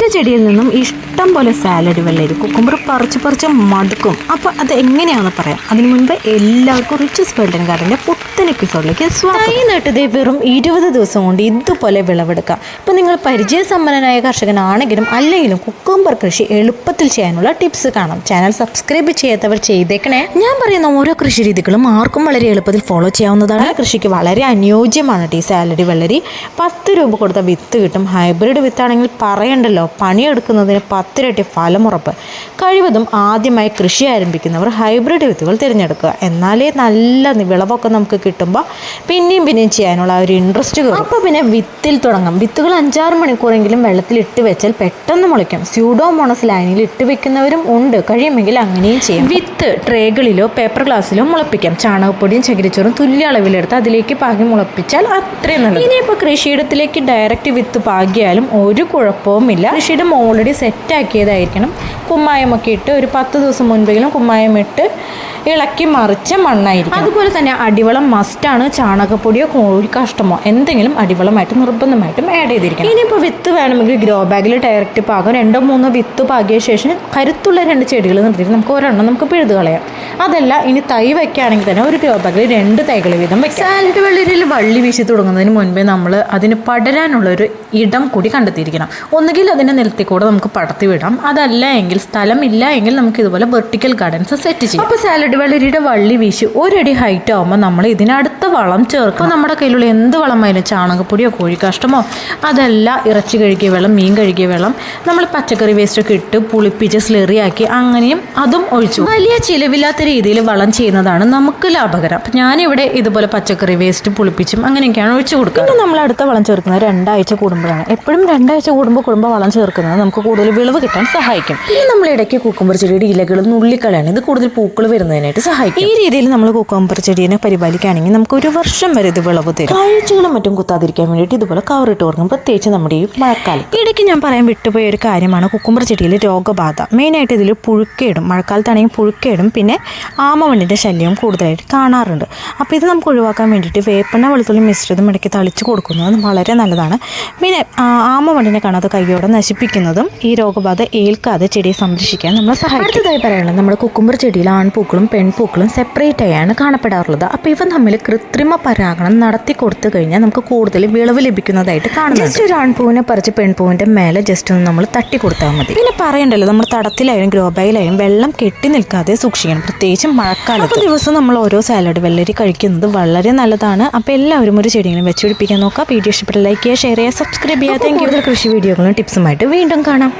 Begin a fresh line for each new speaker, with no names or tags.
ഒറ്റ ചെടിയിൽ നിന്നും ഇഷ്ടം പോലെ സാലഡ് വെള്ളരി കുക്കുമ്പർ പറിച്ച് പറിച്ച് മടുക്കും. അപ്പോൾ അത് എങ്ങനെയാണെന്ന് പറയാം. അതിനു മുൻപ് എല്ലാവർക്കും റിച്ചസ് വേൾഡൻ ഗാർഡന്റെ പുത്തൻ എപ്പിസോഡിലേക്ക് തൈ നട്ടത് വെറും ഇരുപത് ദിവസം കൊണ്ട് ഇതുപോലെ വിളവെടുക്കാം. ഇപ്പം നിങ്ങൾ പരിചയസമ്പന്നനായ കർഷകനാണെങ്കിലും അല്ലെങ്കിലും കുക്കുംബർ കൃഷി എളുപ്പത്തിൽ ചെയ്യാനുള്ള ടിപ്സ് കാണാം. ചാനൽ സബ്സ്ക്രൈബ് ചെയ്യാത്തവർ ചെയ്തേക്കണേ. ഞാൻ പറയുന്ന ഓരോ കൃഷി രീതികളും ആർക്കും വളരെ എളുപ്പത്തിൽ ഫോളോ ചെയ്യാവുന്നതാണ്. കൃഷിക്ക് വളരെ അനുയോജ്യമാണ്. ടീ സാലറി വെള്ളരി. പത്ത് രൂപ കൊടുത്ത വിത്ത് കിട്ടും. ഹൈബ്രിഡ് വിത്താണെങ്കിൽ പറയണ്ടല്ലോ. പണിയെടുക്കുന്നതിന് പത്തിരട്ടി ഫലമുറപ്പ് കഴിവതും ആദ്യമായി കൃഷി ആരംഭിക്കുന്നവർ ഹൈബ്രിഡ് വിത്തുകൾ തിരഞ്ഞെടുക്കുക. എന്നാലേ നല്ല വിളവൊക്കെ നമുക്ക് കിട്ടുമ്പോൾ പിന്നെയും പിന്നെയും ചെയ്യാനുള്ള ആ ഒരു ഇൻട്രസ്റ്റ് കയറും അപ്പോൾ പിന്നെ വിത്തിൽ തുടങ്ങാം. വിത്തുകൾ അഞ്ചാറ് മണിക്കൂറെങ്കിലും വെള്ളത്തിൽ ഇട്ട് വെച്ചാൽ പെട്ടെന്ന് മുളയ്ക്കും. സ്യൂഡോമോണസ് ലൈനിൽ ഇട്ട് വെക്കുന്നവരും ഉണ്ട്. കഴിയുമെങ്കിൽ അങ്ങനെയും ചെയ്യാം. വിത്ത് ട്രേകളിലോ പേപ്പർ ഗ്ലാസ്സിലോ മുളപ്പിക്കാം. ചാണകപ്പൊടിയും ചകിരിച്ചോറും തുല്യ അളവിലെടുത്ത് അതിലേക്ക് പാകി മുളപ്പിച്ചാൽ അത്രയും നല്ലത്. ഇനിയിപ്പോൾ കൃഷിയിടത്തിലേക്ക് ഡയറക്റ്റ് വിത്ത് പാകിയാലും ഒരു കുഴപ്പവുമില്ല. കൃഷിയിടം ഓൾറെഡി സെറ്റാക്കിയതായിരിക്കണം കുമ്മായമൊക്കെ ഇട്ട് ഒരു പത്ത് ദിവസം മുൻപെങ്കിലും കുമ്മായം ഇട്ട് ഇളക്കി മറിച്ച മണ്ണായിരിക്കും അതുപോലെ തന്നെ അടിവളം മസ്റ്റാണ് ചാണകപ്പൊടിയോ കോഴി കാഷ്ടമോ എന്തെങ്കിലും അടിവളമായിട്ട് നിർബന്ധമായിട്ടും ആഡ് ചെയ്തിരിക്കണം. ഇനിയിപ്പോൾ വിത്ത് വേണമെങ്കിൽ ഗ്രോ ബാഗിൽ ഡയറക്റ്റ് പാകം. രണ്ടോ മൂന്നോ വിത്ത് പാകിയ ശേഷം കരുത്തുള്ള രണ്ട് ചെടികൾ നിർത്തിയിട്ട് നമുക്ക് ഒരെണ്ണം നമുക്ക് പിഴുത് കളയാം. അതല്ല ഇനി തൈ വയ്ക്കുകയാണെങ്കിൽ തന്നെ ഒരു ഗ്രോ ബാഗിൽ രണ്ട് തൈകൾ വീതം വെക്കാം. സാലഡ് വെള്ളരിയിൽ വള്ളി വീശി തുടങ്ങുന്നതിന് മുൻപേ നമ്മൾ അതിന് പടരാനുള്ള ഒരു ഇടം കൂടി കണ്ടെത്തിയിരിക്കണം. ഒന്നുകിൽ അതിന്റെ നിലത്തിൽ കൂടെ നമുക്ക് പടത്തി വിടാം. അതല്ല എങ്കിൽ സ്ഥലമില്ല എങ്കിൽ നമുക്ക് ഇതുപോലെ വെർട്ടിക്കൽ ഗാർഡൻസ് സെറ്റ് ചെയ്യാം. അപ്പോൾ സാലഡ് വെള്ളരിയുടെ വള്ളി വീശി ഒരടി ഹൈറ്റ് ആകുമ്പോൾ നമ്മൾ ഇതിനടുത്ത വളം ചേർക്കും. നമ്മുടെ കയ്യിലുള്ള എന്ത് വളമായാലും ചാണകപ്പൊടിയോ കോഴിക്കാഷ്ടമോ അതല്ല ഇറച്ചി കഴുകിയ വെള്ളം മീൻ കഴുകിയ വെള്ളം നമ്മൾ പച്ചക്കറി വേസ്റ്റ് ഒക്കെ ഇട്ട് പുളിപ്പിച്ച് സ്ലെറിയാക്കി അങ്ങനെയും അതും ഒഴിച്ചു. വലിയ ചിലവില്ലാത്ത രീതിയിൽ വളം ചെയ്യുന്നതാണ് നമുക്ക് ലാഭകരം. അപ്പം ഞാനിവിടെ ഇതുപോലെ പച്ചക്കറി വേസ്റ്റ് പുളിപ്പിച്ചും അങ്ങനെയൊക്കെയാണ് ഒഴിച്ചു കൊടുക്കുക പിന്നെ നമ്മൾ അടുത്ത വളം ചേർക്കുന്നത് രണ്ടാഴ്ച കൂടുമ്പോഴാണ്. എപ്പോഴും രണ്ടാഴ്ച കൂടുമ്പോൾ കൂടുമ്പോൾ വളം ചേർക്കുന്നത് നമുക്ക് കൂടുതൽ വിളവ് കിട്ടാൻ സഹായിക്കും. പിന്നെ നമ്മൾ ഇടയ്ക്ക് കുക്കുമ്പർ ചെടിയുടെ ഇലകളും നുള്ളിക്കളയാണ്. ഇത് കൂടുതൽ പൂക്കൾ വരുന്നതിനായിട്ട് സഹായിക്കും. ഈ രീതിയിൽ നമ്മൾ കുക്കുംബർ ചെടീനെ പരിപാലിക്കുകയാണെങ്കിൽ നമുക്ക് ഒരു വർഷം വരെ ഇത് വിളവ് തരും. കാഴ്ചകളും മറ്റും കുത്താതിരിക്കാൻ വേണ്ടിയിട്ട് ഇതുപോലെ കവറിട്ട് കൊടുക്കും. പ്രത്യേകിച്ച് നമ്മുടെ ഈ മഴക്കാലം ഇടയ്ക്ക് ഞാൻ പറയാൻ വിട്ടുപോയ ഒരു കാര്യമാണ് കുക്കുമ്പർ ചെടിയിൽ രോഗബാധ. മെയിനായിട്ട് ഇതിൽ പുഴുക്കേടും മഴക്കാലത്താണെങ്കിൽ പുഴുക്കേടും പിന്നെ ആമവണ്ണിന്റെ ശല്യവും കൂടുതലായിട്ട് കാണാറുണ്ട്. അപ്പോൾ ഇത് നമുക്ക് ഒഴിവാക്കാൻ വേണ്ടിയിട്ട് വേപ്പെണ്ണ വെളുത്തുള്ളി മിശ്രിതം ഇടയ്ക്ക് തളിച്ച് കൊടുക്കുന്നത് വളരെ നല്ലതാണ്. പിന്നെ ആമവണ്ണിനെ കാണാതെ കൈയോടെ നശിപ്പിക്കുന്നതും ഈ രോഗബാധ ഏൽക്കാതെ ചെടിയെ സംരക്ഷിക്കാൻ നമ്മളെ സഹായിക്കും. അടുത്തതായി പറയാനുള്ളത് നമ്മുടെ കുക്കുമ്പർ ചെടിയിൽ ആൺപൂക്കളും പെൺപൂക്കളും സെപ്പറേറ്റ് ആയാണ് കാണപ്പെടാറുള്ളത്. അപ്പോൾ ഇവ തമ്മിൽ കൃത്രിമ പരാഗണം നടത്തി കൊടുത്തു കഴിഞ്ഞാൽ നമുക്ക് കൂടുതൽ വിളവ് ലഭിക്കുന്നതായിട്ട് കാണുന്നത് ജസ്റ്റ് ഒരു ആൺപൂവിനെ പറിച്ച് പെൺപൂവിന്റെ മേലെ ജസ്റ്റ് ഒന്ന് നമ്മൾ തട്ടി കൊടുത്താൽ മതി. പിന്നെ പറയണ്ടല്ലോ നമ്മൾ തടത്തിലായാലും ഗ്രോ ബാഗിലായാലും വെള്ളം കെട്ടി നിൽക്കാതെ സൂക്ഷിക്കണം. പ്രത്യേകിച്ചും മഴക്കാലത്ത്. ദിവസം നമ്മൾ ഓരോ സാലഡ് വെള്ളരി കഴിക്കുന്നത് വളരെ നല്ലതാണ്. അപ്പോൾ എല്ലാവരും ഒരു ചെടികളും വെച്ചുപിടിപ്പിക്കാൻ നോക്കാം വീഡിയോ ഇഷ്ടപ്പെട്ട ലൈക്ക് ചെയ്യുക ഷെയർ ചെയ്യുക സബ്സ്ക്രൈബ് ചെയ്യുക. കൂടുതൽ കൃഷി വീഡിയോകളും ടിപ്സുമായിട്ട് വീണ്ടും കാണാം.